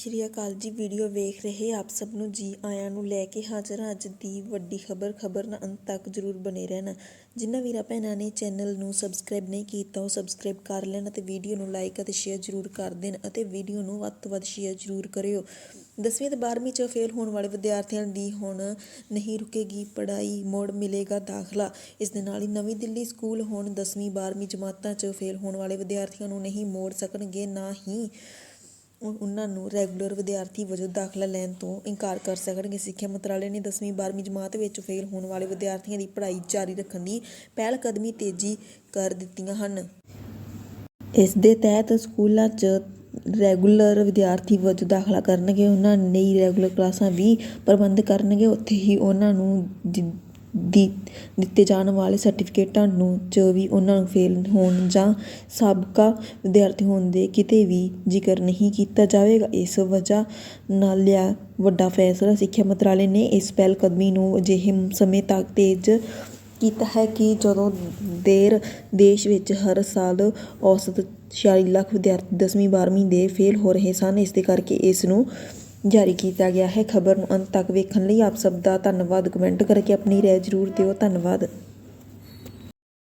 ਸ਼੍ਰੀ ਅਕਾਲ ਜੀ, ਵੀਡੀਓ ਵੇਖ ਰਹੇ ਆਪ ਸਭ ਨੂੰ ਜੀ ਆਇਆਂ ਨੂੰ ਲੈ ਕੇ ਹਾਜ਼ਰ ਹਾਂ। ਅੱਜ ਦੀ ਵੱਡੀ ਖਬਰ ਖਬਰ ਨਾਲ ਅੰਤ ਤੱਕ ਜਰੂਰ ਬਨੇ ਰਹਿਣਾ। ਜਿਨ੍ਹਾਂ ਵੀਰਾਂ ਭੈਣਾਂ ਨੇ ਚੈਨਲ ਨੂੰ ਸਬਸਕ੍ਰਾਈਬ ਨਹੀਂ ਕੀਤਾ, ਉਹ ਸਬਸਕ੍ਰਾਈਬ ਕਰ ਲੈਣ ਅਤੇ ਵੀਡੀਓ ਨੂੰ ਲਾਈਕ ਅਤੇ ਸ਼ੇਅਰ ਜਰੂਰ ਕਰ ਦੇਣ ਅਤੇ ਵੀਡੀਓ ਨੂੰ ਵੱਧ ਤੋਂ ਵੱਧ ਸ਼ੇਅਰ ਜਰੂਰ ਕਰਿਓ। ਦਸਵੀਂ ਤੇ 12ਵੀਂ ਚ ਫੇਲ ਹੋਣ ਵਾਲੇ ਵਿਦਿਆਰਥੀਆਂ ਦੀ ਹੁਣ ਨਹੀਂ ਰੁਕੇਗੀ ਪੜ੍ਹਾਈ, ਮੋੜ ਮਿਲੇਗਾ ਦਾਖਲਾ। ਇਸ ਦੇ ਨਾਲ ਹੀ ਨਵੀਂ ਦਿੱਲੀ ਸਕੂਲ ਹੁਣ 10ਵੀਂ 12ਵੀਂ ਜਮਾਤਾਂ ਚ ਫੇਲ ਹੋਣ ਵਾਲੇ ਵਿਦਿਆਰਥੀਆਂ ਨੂੰ ਨਹੀਂ ਮੋੜ ਸਕਣਗੇ ਨਾ ਹੀ ਉਹਨਾਂ ਨੂੰ ਰੈਗੂਲਰ ਵਿਦਿਆਰਥੀ ਵਜੋਂ ਦਾਖਲਾ ਲੈਣ ਤੋਂ ਇਨਕਾਰ ਕਰ ਸਕਣਗੇ। ਸਿੱਖਿਆ ਮੰਤਰਾਲੇ ਨੇ 10ਵੀਂ 12ਵੀਂ ਜਮਾਤ ਵਿੱਚ ਫੇਲ ਹੋਣ ਵਾਲੇ ਵਿਦਿਆਰਥੀਆਂ ਦੀ ਪੜ੍ਹਾਈ ਜਾਰੀ ਰੱਖਣ ਦੀ ਪਹਿਲਕਦਮੀ ਤੇਜ਼ੀ ਕਰ ਦਿੱਤੀਆਂ ਹਨ। ਇਸ ਦੇ ਤਹਿਤ ਸਕੂਲਾਂ 'ਚ ਰੈਗੂਲਰ ਵਿਦਿਆਰਥੀ ਵਜੋਂ ਦਾਖਲਾ ਕਰਨਗੇ। ਉਹਨਾਂ ਲਈ ਰੈਗੂਲਰ ਕਲਾਸਾਂ ਵੀ ਪ੍ਰਬੰਧ ਕਰਨਗੇ। ਉੱਥੇ ਹੀ ਉਹਨਾਂ ਨੂੰ ਜਿ- ਦੀ ਦਿੱਤੇ ਜਾਣ ਵਾਲੇ ਸਰਟੀਫਿਕੇਟਾਂ ਨੂੰ ਚ ਵੀ ਉਹਨਾਂ ਨੂੰ ਫੇਲ ਹੋਣ ਜਾਂ ਸਾਬਕਾ ਵਿਦਿਆਰਥੀ ਹੋਣ ਦੇ ਕਿਤੇ ਵੀ ਜ਼ਿਕਰ ਨਹੀਂ ਕੀਤਾ ਜਾਵੇਗਾ। ਇਸ ਵਜ੍ਹਾ ਨਾਲ ਲਿਆ ਵੱਡਾ ਫੈਸਲਾ ਸਿੱਖਿਆ ਮੰਤਰਾਲੇ ਨੇ ਇਸ ਪਹਿਲਕਦਮੀ ਨੂੰ ਅਜਿਹੇ ਸਮੇਂ ਤੱਕ ਤੇਜ਼ ਕੀਤਾ ਹੈ ਕਿ ਜਦੋਂ ਦੇਰ ਦੇਸ਼ ਵਿੱਚ ਹਰ ਸਾਲ ਔਸਤ 46 ਲੱਖ ਵਿਦਿਆਰਥੀ 10ਵੀਂ 12ਵੀਂ ਦੇ ਫੇਲ ਹੋ ਰਹੇ ਸਨ, ਇਸ ਦੇ ਕਰਕੇ ਇਸ ਨੂੰ ਜਾਰੀ ਕੀਤਾ ਗਿਆ ਹੈ। ਖਬਰ ਨੂੰ ਅੰਤ ਤੱਕ ਵੇਖਣ ਲਈ ਆਪ ਸਭ ਦਾ ਧੰਨਵਾਦ। ਕਮੈਂਟ ਕਰਕੇ ਆਪਣੀ ਰਾਏ ਜ਼ਰੂਰ ਦਿਓ। ਧੰਨਵਾਦ।